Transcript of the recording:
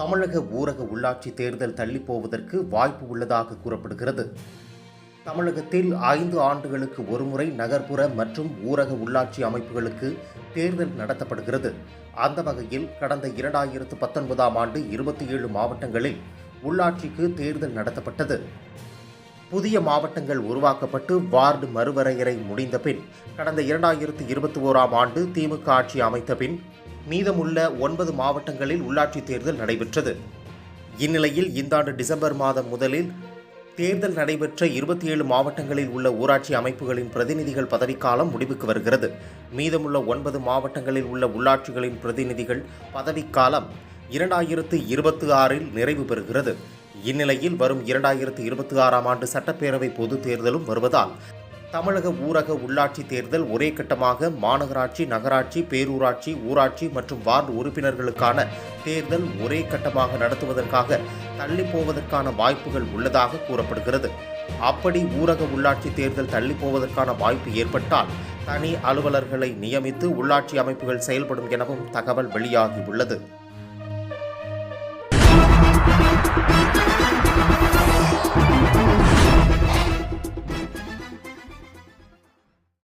தமிழக ஊரக உள்ளாட்சி தேர்தல் தள்ளிப்போவதற்கு வாய்ப்பு உள்ளதாக கூறப்படுகிறது. தமிழகத்தில் ஐந்து ஆண்டுகளுக்கு ஒருமுறை நகர்ப்புற மற்றும் ஊரக உள்ளாட்சி அமைப்புகளுக்கு தேர்தல் நடத்தப்படுகிறது. அந்த வகையில் கடந்த இரண்டாயிரத்து பத்தொன்பதாம் ஆண்டு இருபத்தி ஏழு மாவட்டங்களில் உள்ளாட்சிக்கு தேர்தல் நடத்தப்பட்டது. புதிய மாவட்டங்கள் உருவாக்கப்பட்டு வார்டு மறுவரையறை முடிந்த பின் கடந்த இரண்டாயிரத்து இருபத்தி ஓராம் ஆண்டு திமுக ஆட்சி அமைத்த பின் மீதமுள்ள ஒன்பது மாவட்டங்களில் உள்ளாட்சி தேர்தல் நடைபெற்றது. இந்நிலையில் இந்த ஆண்டு டிசம்பர் மாதம் முதலில் தேர்தல் நடைபெற்ற இருபத்தி ஏழு மாவட்டங்களில் உள்ள ஊராட்சி அமைப்புகளின் பிரதிநிதிகள் பதவிக்காலம் முடிவுக்கு வருகிறது. மீதமுள்ள ஒன்பது மாவட்டங்களில் உள்ள உள்ளாட்சிகளின் பிரதிநிதிகள் பதவிக்காலம் இரண்டாயிரத்து இருபத்தி ஆறில் நிறைவு பெறுகிறது. இந்நிலையில் வரும் இரண்டாயிரத்து இருபத்தி ஆறாம் ஆண்டு சட்டப்பேரவை பொதுத் தேர்தலும் வருவதால் தமிழக ஊரக உள்ளாட்சி தேர்தல் ஒரே கட்டமாக மாநகராட்சி நகராட்சி பேரூராட்சி ஊராட்சி மற்றும் வார்டு உறுப்பினர்களுக்கான தேர்தல் ஒரே கட்டமாக நடத்துவதற்காக தள்ளி போவதற்கான வாய்ப்புகள் உள்ளதாக கூறப்படுகிறது. அப்படி ஊரக உள்ளாட்சி தேர்தல் தள்ளி போவதற்கான வாய்ப்பு ஏற்பட்டால் தனி அலுவலர்களை நியமித்து உள்ளாட்சி அமைப்புகள் செயல்படும் எனவும் தகவல் வெளியாகியுள்ளது